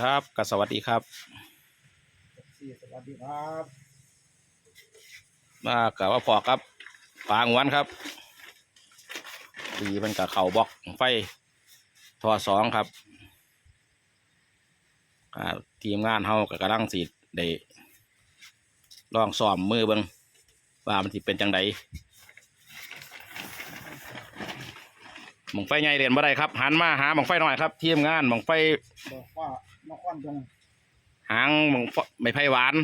ครับก็สวัสดีครับสี่สวัสดีครับมากับว่าพอครับปางวันครับดีมันกับเข่าบล็อกไฟทอสองครับอ่าทีมงานเฮากับกำลังสีได้ลองซ้อมมือเบิงว่ามันสิเป็นจังไดหมองไฟใหญ่เรียนบ่ได้ครับ หันมาหาหมองไฟหน่อยครับทีมงานหมองไฟบอกว่า นครงหางมองไฟไม่ไผ่หวาน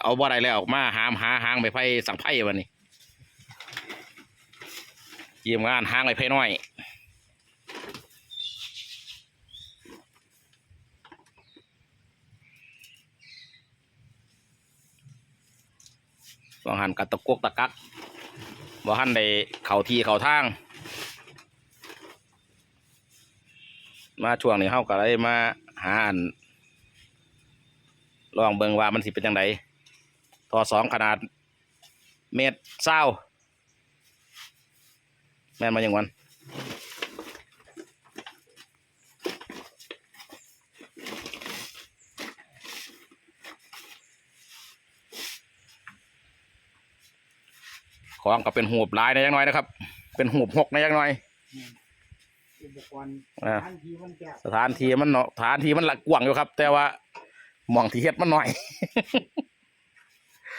เอาบ่ได้แล้วออกมาหามหาหางไม่ไผ่สังไผ่วันนี้ทีมงานหางไม่ไผ่น้อยบางหันกัตะกกตะกักบางหันได้เข่าทีเข่าทาง มาช่วงนี้เฮาก็เลยมาหาอัน ลองเบิ่งว่ามันสิเป็นจังไดทอสองขนาด เมตรเศร้าแม่นมาอย่างวันของก็เป็นหูบหลายในอยังน้อยนะครับ เป็นหูบหกในอยังน้อยอุปกรณ์อ่าทันทีมันจะสถานที่มันเนาะสถานที่มันละกว้างอยู่ครับ แต่ว่าห มองที่เฮ็ดมันหน่อย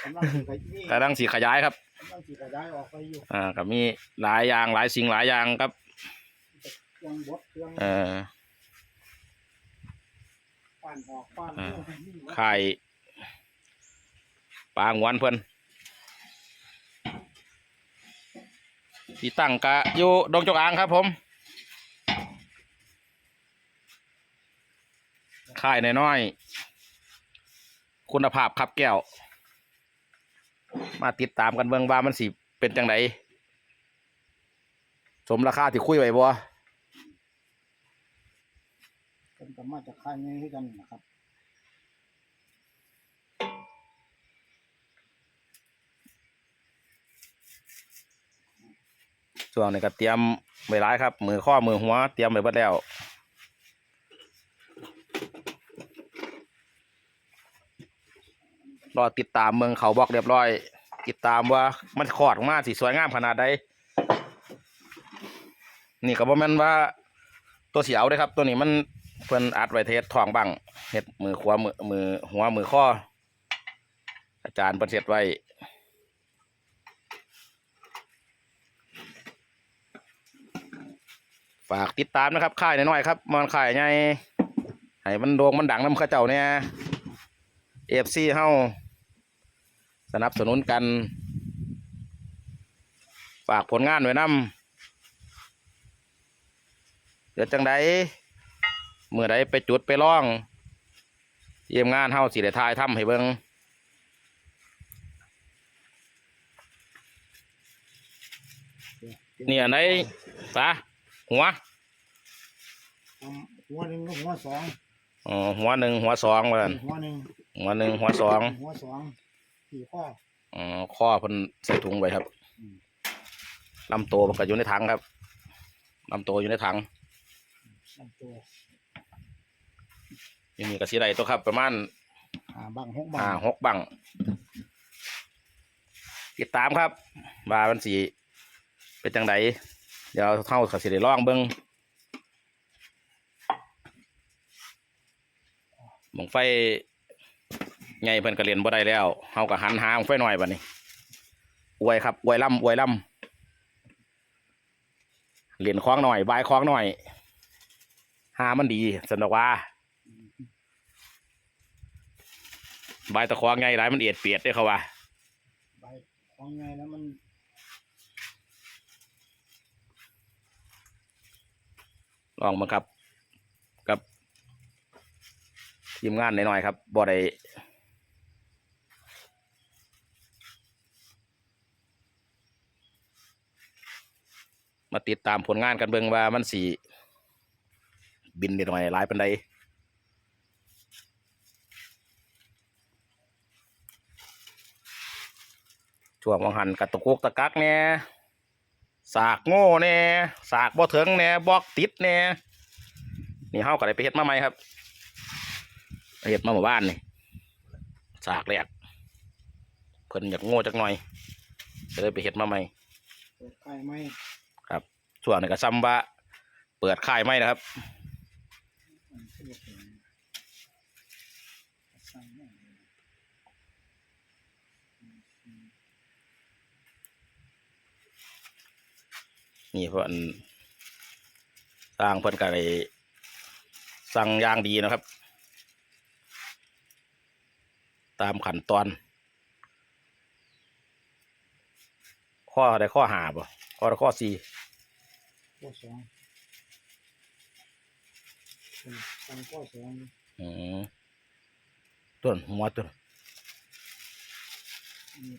กำลังสิขยายกำลังสีขยายครับกำลังสิขยายออกไปอยู่อ่าก็มีหลายอย่างหลายสิ่งหลายอย่างครับเครื่องบดเครื่องเอ่อปั้นออกปั้นอ่าเครื่องนี่วะไข่ปลางวันเพิ่นที่ตั้งกะอยู่ดงจงอางครับ ผมค่ายน้อยๆ คุณภาพขับแก้ว มาติดตามกันเบิ่งว่ามันสิเป็นจังไดสมราคาที่คุยไว้บ่เป็นกมาจากค่ายนี้ให้กันนะครับช่วงนี้ก็เตรียมไว้หลายครับ มือข้อมือหัว เตรียมไว้เบิดแล้ว รอติดตามเมืองเขาบอกเรียบร้อย ติดตามว่ามันขอดออกมาสิสวยงามขนาดใดนี่ก็บ่แม่นว่าตัวเสียวเด้ครับ ตัวนี้มันเพิ่นอัดไว้เทสทองบังเฮ็ดมือขวามือมือหัวมือข้อ อาจารย์เพิ่นเฮ็ดไว้ฝากติดตามนะครับค่ายน้อยๆครับมันค่ายใหญ่ให้มันโด่งมันดังน้ำเข้าเจ้าเนี่ยเอฟซีเฮา สนับสนุนกัน ฝากผลงานไว้นำเดี๋ยวจังใดเมื่อใดไปจุดไปล่อง เยี่ยมงานเฮาสิได้ทายทำให้เบิงเนี่ยในปะหัวทำหัวหนึ่งกับหัวสองอ๋อหัวหนึ่งหัวสองว่าซั่นหัวหนึ่งหัวหนึ่งหัวสองหัวสอง สี่ข้ออ๋อข้อเพิ่นใส่ถุงไว้ครับอืมลำตัวมันก็อยู่ในถังครับลำตัวอยู่ในถังลำตัวอยู่นี่ก็สีไรตัวครับ ประมาณอ่าบังหกบังห้าหกบังติดตามครับว่ามันสีเป็นจังไดเดี๋ยวเท่ากับสิได้ลองเบิ้งหมองไฟ ไงเพิ่นก็เรียนบ่ได้แล้วเฮาก็หันหาหม้องไฟหน่อยบัดนี้อวยครับอวยล่ำอวยล่ำเรียนคล้องหน่อยบายคล้องหน่อยหามันดีสนอกว่าบายตะคล้องไงหลายมันเอียดเปียดเด้อเขาว่าใบของไงแล้วมันลองมาครับ กับทีมงานหน่อยๆครับบ่ได้ มาติดตามผลงานกันเบิ่งว่ามันสีบินได้หน่อยหลายปันใดช่วงวังหันกับตะกุกตะกักเนี่ยสากโง่เนี่ยสากบ่เถิงเนี่ยบอกติดเนี่ยนี่เฮาก็ได้ไปเฮ็ดมาใหม่ครับเห็ดมาหมู่บ้านนี่สากแรกเพิ่นอยากโง่จักหน่อยก็เลยไปเห็ดมาใหม่เปิดไข่ไหม ช่วงนี้ก็ซ้ำว่า เปิดค่ายไม่นะครับนี่เป็นสั่งแม่งเลยนี่เพราะอันสร้างเพิ่นก็เลยสั่งยางดีนะครับ ตามขั้นตอน ข้อใดข้อหาบ่ข้อใดข้อสี่ ข้อสองเป็นสั่งข้อสองอืมต้นหัวต้นอืม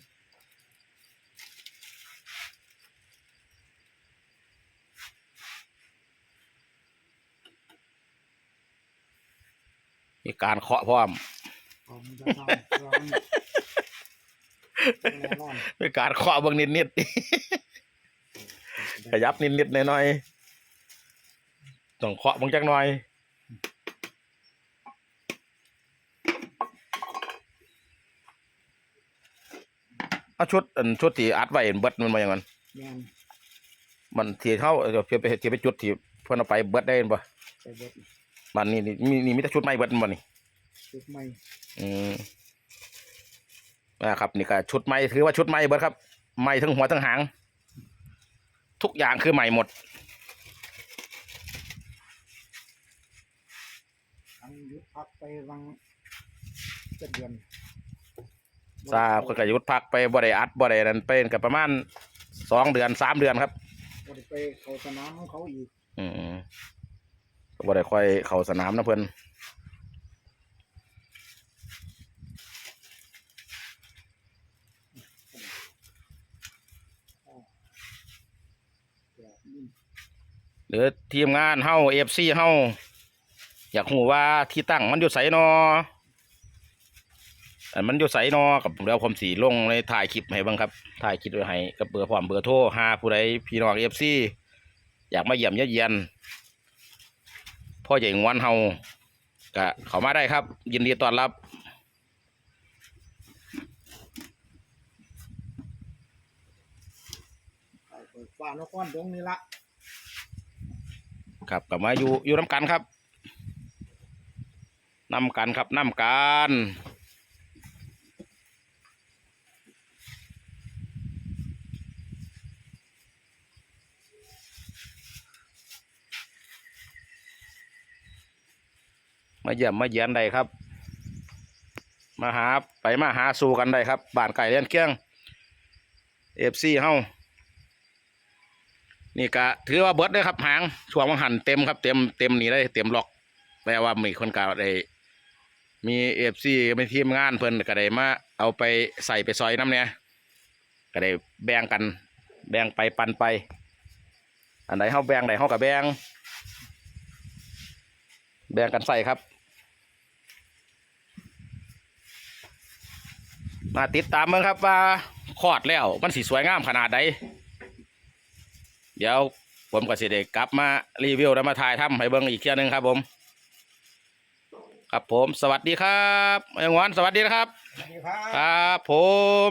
มีการเคาะพร้อมเอามันจะทำร้อนแน่นอน มีการเคาะเบางนิดนิดๆ ขยับนิดนิดๆหน่อยๆต้องเคาะเบางจักหน่อยเอาชุดอันชุดที่อัดไว้เบิดมันมาอย่างนั้นแม่นมันที่เขาเดี๋ยวเพียไปที่ไปจุดที่เพื่อนเอาไปเบิดได้บ่ใส่เบิดมันนี่นี่มีนี่มีแต่ชุดใหม่เบิดมันบ่นี่ชุดใหม่อืมนะครับนี่ก็ชุดใหม่ถือว่าชุดใหม่เบิดครับใหม่ทั้งหัวทั้งหาง ทุกอย่างคือใหม่หมดทั้งหยุดพักไปวังเจ็ดเดือนทราบก็กยุดพักไปบ่ได้อัดบ่ได้นั่นเป็นกับประมาณสองเดือนสามเดือนครับบ่ได้ไปเข้าสนามของเขาอีก อืมก็บ่ได้ค่อยเข้าสนามนะเพิ่น แบบนี้ ห รือทีมงานเฮา FC เฮาอยากรู้ว่าที่ตั้งมันอยู่ไสนออันมันอยู่ไสนอกับเดี๋ยวผมสีลงในถ่ายคลิปให้บิ่งครับถ่ายคลิปไว้ให้กับเบอร์พร้อมเบอร์โทรหาผู้ใดพี่น้อง FC อยากมาเยี่ยมเยียนพ่อใหญ่งวนเฮาก็เขามาได้ครับ ยินดีต้อนรับเปิดฟ้านครดงนี่ละ ครับกลับมาอยู่อยู่น้ำกันครับน้ำกันครับน้ำกันมาเยี่ยมมาเยียนได้ครับ มาหาไปมาหาสู่กันได้ครับบ้านไก่เลี้ยนเกี้ยงเอฟซีเฮา นี่ก็ถือว่าเบิดเลยครับหางช่วงวังหันเต็มครับเต็มเต็มนี่ได้เต็มล็อกแปลว่ามีคนกล่าวได้มีเอฟซีมีทีมงานเพิ่นก็ได้มาเอาไปใส่ไปซอยน้ำเนี่ยก็ได้แบ่งกัน แบ่งไปปันไป อันไหนเฮาแบ่งไหนเฮากับแบ่งแบ่งกันใส่ครับ มาติดตามเมืองครับว่าคอดแล้วมันสีสวยงามขนาดใด เดี๋ยวผมก็สิได้กลับมารีวิวแล้วมาถ่ายทำให้เบิ่งอีกเที่ยหนึงครับผม ครับผม สวัสดีครับไอ้หวานสวัสดีนะครับสวัสดีครับครับผม